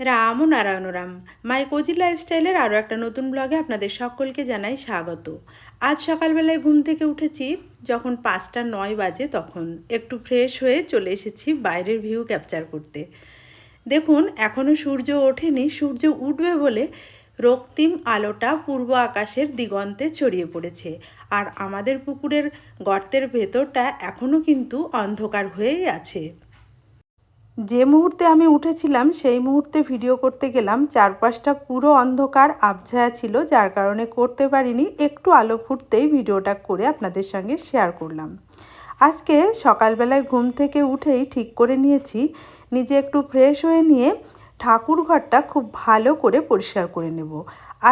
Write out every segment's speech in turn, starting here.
রাম ও Narayan Ram, my cozy লাইফস্টাইলের আরও একটা নতুন ব্লগে আপনাদের সকলকে জানাই স্বাগত। আজ সকালবেলায় ঘুম থেকে উঠেছি, যখন পাঁচটা নয় বাজে তখন। একটু ফ্রেশ হয়ে চলে এসেছি বাইরের ভিউ ক্যাপচার করতে। দেখুন এখনও সূর্য ওঠেনি, সূর্য উঠবে বলে রক্তিম আলোটা পূর্ব আকাশের দিগন্তে ছড়িয়ে পড়েছে। আর আমাদের পুকুরের গর্তের ভেতরটা এখনও কিন্তু অন্ধকার হয়েই আছে। যে মুহূর্তে আমি উঠেছিলাম, সেই মুহূর্তে ভিডিও করতে গেলাম, চারপাশটা পুরো অন্ধকার আবছায়া ছিল, যার কারণে করতে পারিনি। একটু আলো ফুটতেই ভিডিওটা করে আপনাদের সঙ্গে শেয়ার করলাম। আজকে সকালবেলায় ঘুম থেকে উঠেই ঠিক করে নিয়েছি। নিজে একটু ফ্রেশ হয়ে নিয়ে ঠাকুর ঘরটা খুব ভালো করে পরিষ্কার করে নেব।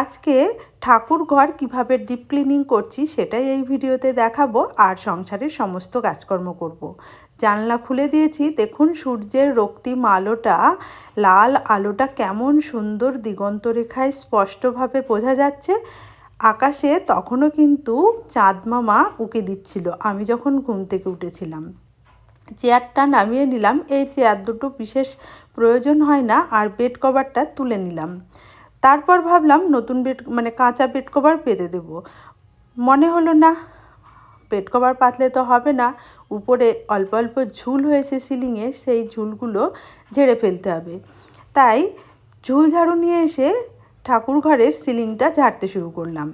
আজকে ঠাকুর ঘর কীভাবে ডিপ ক্লিনিং করছি সেটাই এই ভিডিওতে দেখাবো আর সংসারের সমস্ত কাজকর্ম করব। জানলা খুলে দিয়েছি, দেখুন সূর্যের রক্তিম আলোটা, লাল আলোটা কেমন সুন্দর দিগন্ত রেখায় স্পষ্টভাবে বোঝা যাচ্ছে। আকাশে তখনও কিন্তু চাঁদ মামা উঁকে দিচ্ছিল, আমি যখন ঘুম থেকে উঠেছিলাম। চেয়ারটা নামিয়ে নিলাম। এই চেয়ার দুটো বিশেষ প্রয়োজন হয় না, আর বেড কভারটা তুলে নিলাম। তারপর ভাবলাম নতুন বেড মানে কাঁচা বেড কভার পেতে দেব। মনে হলো না, বেড কভার পাতলে তো হবে না। উপরে অল্প অল্প ঝুল হয়েছে সিলিংয়ে, সেই ঝুলগুলো ঝেড়ে ফেলতে হবে। তাই ঝুল ঝাড়ু নিয়ে এসে ঠাকুর ঘরের সিলিংটা ঝাড়তে শুরু করলাম।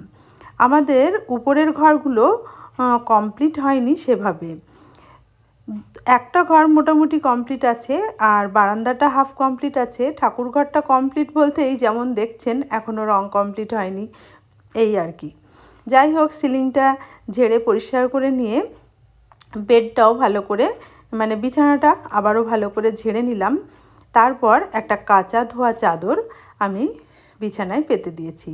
আমাদের উপরের ঘরগুলো কমপ্লিট হয়নি সেভাবে। একটা ঘর মোটামুটি কমপ্লিট আছে, আর বারান্দাটা হাফ কমপ্লিট আছে, ঠাকুর ঘরটা কমপ্লিট বলতে এই যেমন দেখছেন এখনও রং কমপ্লিট হয়নি, এই আর কি। যাই হোক, সিলিংটা ঝেড়ে পরিষ্কার করে নিয়ে বেডটাও ভালো করে মানে বিছানাটা আবারও ভালো করে ঝেড়ে নিলাম। তারপর একটা কাঁচা ধোয়া চাদর আমি বিছানায় পেতে দিয়েছি।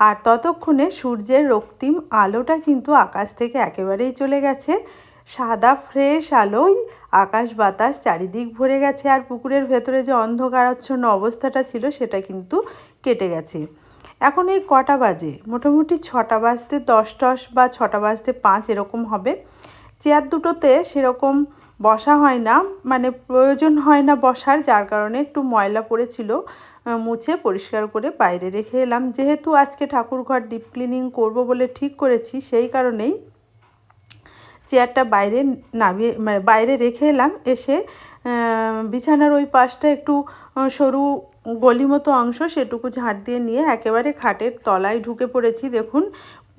আর ততক্ষণে সূর্যের রক্তিম আলোটা কিন্তু আকাশ থেকে একেবারেই চলে গেছে সাদা ফ্রেশ আলোয় আকাশ বাতাস চারিদিক ভরে গেছে আর পুকুরের ভেতরে যে অন্ধকারাচ্ছন্ন অবস্থাটা ছিল সেটা কিন্তু কেটে গেছে। এখন এই কটা বাজে, মোটামুটি ছটা বাজতে দশ টস বা ছটা বাজতে পাঁচ এরকম হবে। চেয়ার দুটোতে সেরকম বসা হয় না মানে প্রয়োজন হয় না বসার, যার কারণে একটু ময়লা পড়েছিল মুছে পরিষ্কার করে বাইরে রেখে এলাম। যেহেতু আজকে ঠাকুর ঘর ডিপ ক্লিনিং করব বলে ঠিক করেছি, সেই কারণেই চেয়ারটা বাইরে নামিয়ে মানে বাইরে রেখে এলাম। এসে বিছানার ওই পাশটা একটু সরু গলি মতো অংশ সেটুকু ঝাঁট দিয়ে নিয়ে একেবারে খাটের তলায় ঢুকে পড়েছি। দেখুন,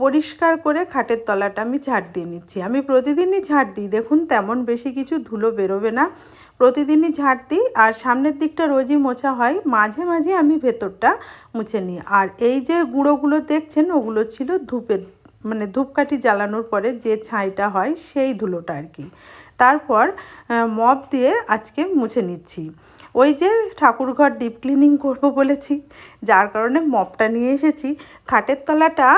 পরিষ্কার করে খাটের তলাটা আমি ঝাঁট দিয়ে নিচ্ছি। আমি প্রতিদিনই ঝাঁট দিই। দেখুন, তেমন বেশি কিছু ধুলো বেরোবে না। প্রতিদিনই ঝাঁট দিই আর সামনের দিকটা রোজই মোছা হয়। মাঝে মাঝে আমি ভেতরটা মুছে নিই। আর এই যে গুঁড়োগুলো দেখছেন, ওগুলো ছিল ধূপের মানে ধূপকাঠি জ্বালানোর পরে যে ছাইটা হয় সেই ধুলোটা আর কি। তারপর মপ দিয়ে আজকে মুছে নিচ্ছি। ওই যে ঠাকুরঘর ডিপ ক্লিনিং করব বলেছি, যার কারণে মপটা নিয়ে এসেছি। খাটের তলাটা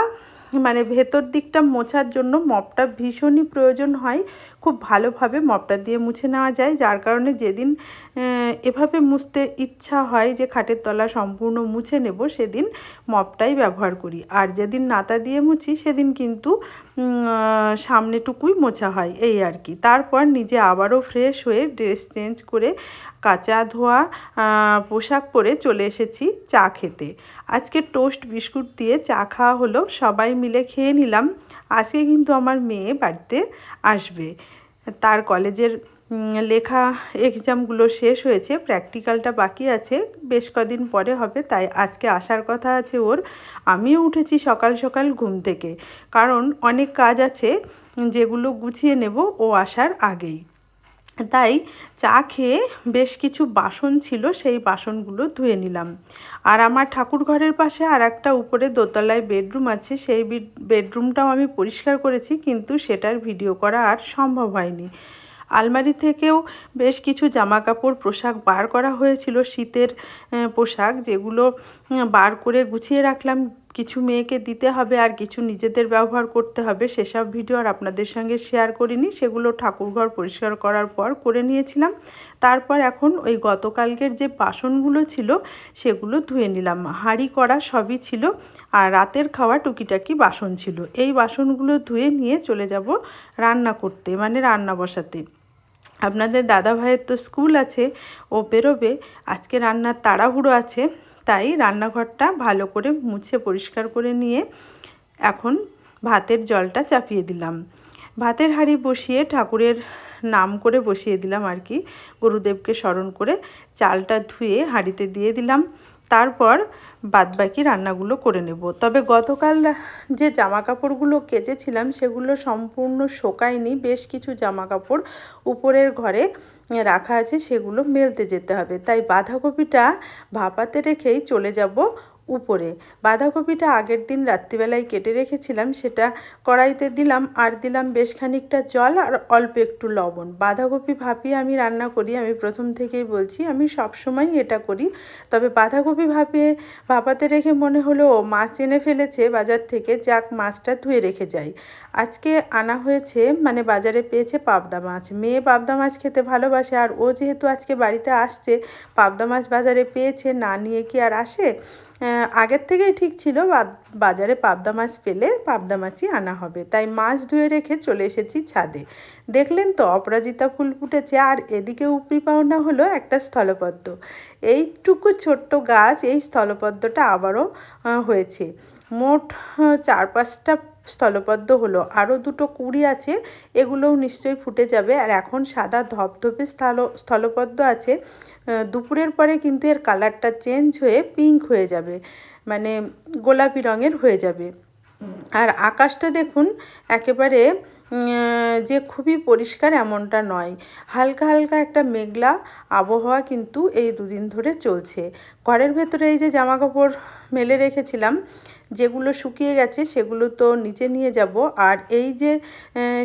মানে ভেতর দিকটা মোছার জন্য মপটা ভীষণই প্রয়োজন হয়। খুব ভালোভাবে মপটা দিয়ে মুছে নেওয়া যায়। যার কারণে যেদিন এভাবে মুছতে ইচ্ছা হয় যে খাটের তলা সম্পূর্ণ মুছে নেব, সেদিন মপটাই ব্যবহার করি। আর যেদিন নাতা দিয়ে মুছি, সেদিন কিন্তু সামনেটুকুই মোছা হয়। এই আর কি। তারপর নিজে আবারও ফ্রেশ হয়ে ড্রেস চেঞ্জ করে কাঁচা ধোয়া পোশাক পরে চলে এসেছি চা খেতে। আজকে টোস্ট, বিস্কুট দিয়ে চা খাওয়া হলো, সবাই মিলে খেয়ে নিলাম। আজকে কিন্তু আমার মেয়ে বাড়িতে আসবে। তার কলেজের লেখা এক্সামগুলো শেষ হয়েছে প্র্যাকটিক্যালটা বাকি আছে, বেশ কদিন পরে হবে, তাই আজকে আসার কথা আছে ওর। আমিও উঠেছি সকাল সকাল ঘুম থেকে। কারণ অনেক কাজ আছে, যেগুলো গুছিয়ে নেব, ও আসার আগেই। তাই চা খেয়ে বেশ কিছু বাসন ছিল, সেই বাসনগুলো ধুয়ে নিলাম। আর আমার ঠাকুর ঘরের পাশে আর একটা উপরে দোতলায় বেডরুম আছে, সেই বেডরুমটাও আমি পরিষ্কার করেছি, কিন্তু সেটার ভিডিও করা আর সম্ভব হয়নি। আলমারি থেকেও বেশ কিছু জামা কাপড় পোশাক বার করা হয়েছিল, শীতের পোশাক যেগুলো বার করে গুছিয়ে রাখলাম। কিছু মেয়েকে দিতে হবে আর কিছু নিজেদের ব্যবহার করতে হবে, সেসব ভিডিও আর আপনাদের সঙ্গে শেয়ার করিনি, সেগুলো ঠাকুরঘর পরিষ্কার করার পর করে নিয়েছিলাম। তারপর এখন ওই গতকালকের যে বাসনগুলো ছিল, সেগুলো ধুয়ে নিলাম। হাঁড়ি করা সবই ছিল আর রাতের খাওয়া টুকিটাকি বাসন ছিল। এই বাসনগুলো ধুয়ে নিয়ে চলে যাব রান্না করতে মানে রান্না বসাতে। আপনাদের দাদা ভাইয়ের তো স্কুল আছে, ও বেরোবে, আজকে রান্নার তাড়াহুড়ো আছে। তাই রান্নাঘরটা ভালো করে মুছে পরিষ্কার করে নিয়ে এখন ভাতের জলটা চাপিয়ে দিলাম। ভাতের হাঁড়ি বসিয়ে ঠাকুরের নাম করে বসিয়ে দিলাম আর কি। গুরুদেবকে স্মরণ করে চালটা ধুয়ে হাঁড়িতে দিয়ে দিলাম। তারপর বাদবাকি রান্নাগুলো করে নেব। তবে গতকাল যে জামা কাপড়গুলো কেচেছিলাম, সেগুলো সম্পূর্ণ শোকায়নি। বেশ কিছু জামা কাপড় উপরের ঘরে রাখা আছে, সেগুলো মেলতে যেতে হবে। তাই বাঁধাকপিটা ভাপাতে রেখেই চলে যাব উপরে। বাঁধাকপিটা আগের দিন রাত্রিবেলায় কেটে রেখেছিলাম, সেটা কড়াইতে দিলাম, আর দিলাম বেশ খানিকটা জল আর অল্প একটু লবণ। বাঁধাকপি ভাপিয়ে আমি রান্না করি, আমি প্রথম থেকেই বলছি, আমি সবসময় এটা করি। তবে বাঁধাকপি ভাপিয়ে ভাপাতে রেখে মনে হলো, ও, মাছ এনে ফেলেছে বাজার থেকে, যাক মাছটা ধুয়ে রেখে যাই। আজকে আনা হয়েছে মানে বাজারে পেয়েছে পাবদা মাছ। মেয়ে পাবদা মাছ খেতে ভালোবাসে, আর ও যেহেতু আজকে বাড়িতে আসছে, পাবদা মাছ বাজারে পেয়েছে, না নিয়ে কি আর আসে? আগের থেকেই ঠিক ছিল বাজারে পাবদা মাছ পেলে পাবদা মাছই আনা হবে। তাই মাছ ধুয়ে রেখে চলে এসেছি ছাদে। দেখলেন তো অপরাজিতা ফুল ফুটেছে, আর এদিকে উপরি পাওনা হলো একটা স্থলপদ্ম। এইটুকু ছোট্ট গাছ, এই স্থলপদ্মটা আবারও হয়েছে। মোট চার পাঁচটা স্থলপদ্ম হলো। আরও দুটো কুড়ি আছে, এগুলোও নিশ্চয়ই ফুটে যাবে। আর এখন সাদা ধপধপে স্থল, স্থলপদ্ম আছে। দুপুরের পরে কিন্তু এর কালারটা চেঞ্জ হয়ে পিঙ্ক হয়ে যাবে। মানে গোলাপি রঙের হয়ে যাবে। আর আকাশটা দেখুন, একেবারে যে খুবই পরিষ্কার এমনটা নয়। হালকা হালকা একটা মেঘলা আবহাওয়া কিন্তু এই দুদিন ধরে চলছে। ঘরের ভেতরে এই যে জামা কাপড় মেলে রেখেছিলাম যেগুলো শুকিয়ে গেছে সেগুলো তো নিচে নিয়ে যাব। আর এই যে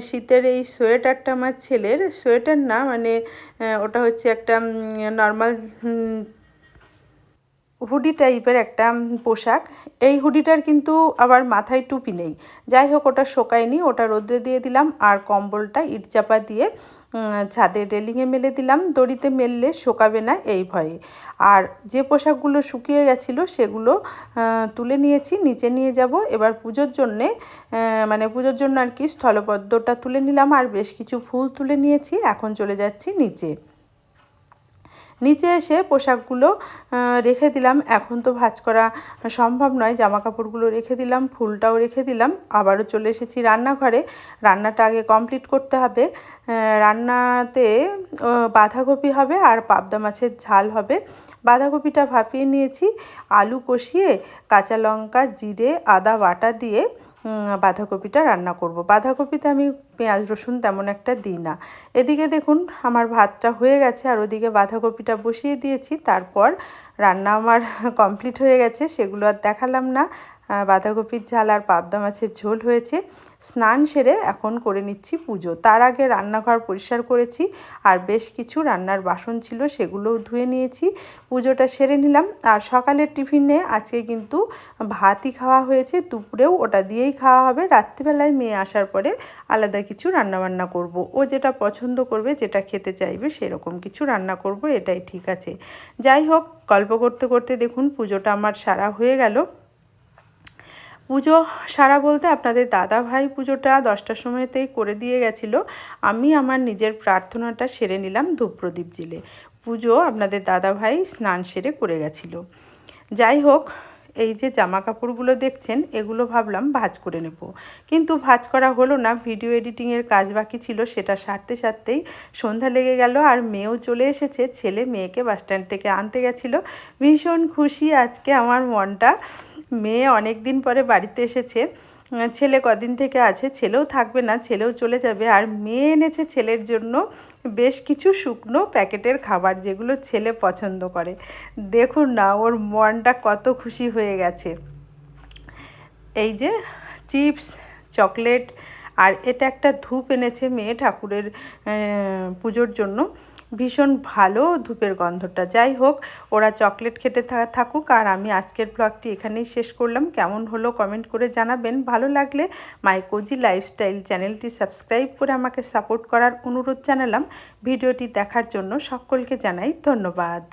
শীতের এই সোয়েটারটা আমার ছেলের, সোয়েটার না মানে ওটা হচ্ছে একটা নর্মাল হুডি টাইপের একটা পোশাক। এই হুডিটার কিন্তু আবার মাথায় টুপি নেই। যাই হোক, ওটা শোকায়নি, ওটা রোদ্রে দিয়ে দিলাম। আর কম্বলটা ইটচাপা দিয়ে ছাদে রেলিংয়ে মেলে দিলাম। দড়িতে মেললে শোকাবে না এই ভয়ে। আর যে পোশাকগুলো শুকিয়ে গেছিল, সেগুলো তুলে নিয়েছি, নিচে নিয়ে যাব। এবার পুজোর জন্যে মানে পুজোর জন্য আর কি স্থলপদ্মটা তুলে নিলাম। আর বেশ কিছু ফুল তুলে নিয়েছি। এখন চলে যাচ্ছি নিচে। নিচে এসে পোশাকগুলো রেখে দিলাম। এখন তো ভাজ করা সম্ভব নয়। জামা কাপড়গুলো রেখে দিলাম, ফুলটাও রেখে দিলাম। আবারও চলে এসেছি রান্নাঘরে। রান্নাটা আগে কমপ্লিট করতে হবে। রান্নাতে বাঁধাকপি হবে আর পাবদা মাছের ঝাল হবে। বাঁধাকপিটা ভাপিয়ে নিয়েছি। আলু কষিয়ে কাঁচা লঙ্কা, জিরে, আদা বাটা দিয়ে বাঁধাকপিটা রান্না করব। বাঁধাকপিতে আমি পেঁয়াজ, রসুন তেমন একটা দিই না। এদিকে দেখুন, আমার ভাতটা হয়ে গেছে আর ওদিকে বাঁধাকপিটা বসিয়ে দিয়েছি। তারপর রান্না আমার কমপ্লিট হয়ে গেছে, সেগুলো আর দেখালাম না। বাঁধাকপির ঝাল আর পাবদা মাছের ঝোল হয়েছে। স্নান সেরে এখন করে নিচ্ছি পুজো। তার আগে রান্নাঘর পরিষ্কার করেছি আর বেশ কিছু রান্নার বাসন ছিল সেগুলোও ধুয়ে নিয়েছি। পুজোটা সেরে নিলাম। আর সকালের টিফিনে আজকে কিন্তু ভাতই খাওয়া হয়েছে। দুপুরেও ওটা দিয়েই খাওয়া হবে। রাত্রিবেলায় মেয়ে আসার পরে আলাদা কিছু রান্নাবান্না করব। ও যেটা পছন্দ করবে, যেটা খেতে চাইবে, সেরকম কিছু রান্না করব, এটাই ঠিক আছে। যাই হোক, গল্প করতে করতে দেখুন পুজোটা আমার সারা হয়ে গেল। পুজো সারা বলতে আপনাদের দাদা ভাই পুজোটা দশটার সময়তেই করে দিয়ে গেছিল। আমি আমার নিজের প্রার্থনাটা সেরে নিলাম ধূপ প্রদীপ জেলে পুজো আপনাদের দাদা ভাই স্নান সেরে করে গেছিল। যাই হোক, এই যে জামা কাপড়গুলো দেখছেন, এগুলো ভাবলাম ভাজ করে নেব। কিন্তু ভাজ করা হলো না, ভিডিও এডিটিংয়ের কাজ বাকি ছিল, সেটা সারতে সারতেই সন্ধ্যা লেগে গেল আর মেয়েও চলে এসেছে। ছেলে মেয়েকে বাসস্ট্যান্ড থেকে আনতে গেছিল। ভীষণ খুশি আজকে আমার মনটা। মেয়ে অনেক দিন পরে বাড়িতে এসেছে। ছেলে কদিন থেকে আছে, ছেলেও থাকবে না, ছেলেও চলে যাবে। আর মেয়ে এনেছে ছেলের জন্য বেশ কিছু শুকনো প্যাকেটের খাবার যেগুলো ছেলে পছন্দ করে। দেখুন না, ওর মনটা কত খুশি হয়ে গেছে। এই যে চিপস, চকলেট, আর এটা একটা ধূপ এনেছে মেয়ে ঠাকুরের পুজোর জন্য। ভীষণ ভালো ধূপের গন্ধটা। যাই হোক, ওরা চকলেট খেতে থাকুক আর আমি আজকের ব্লগটি এখানেই শেষ করলাম। কেমন হলো কমেন্ট করে জানাবেন। ভালো লাগলে মাই কোজি লাইফস্টাইল চ্যানেলটি সাবস্ক্রাইব করে আমাকে সাপোর্ট করার অনুরোধ জানালাম। ভিডিওটি দেখার জন্য সকলকে জানাই ধন্যবাদ।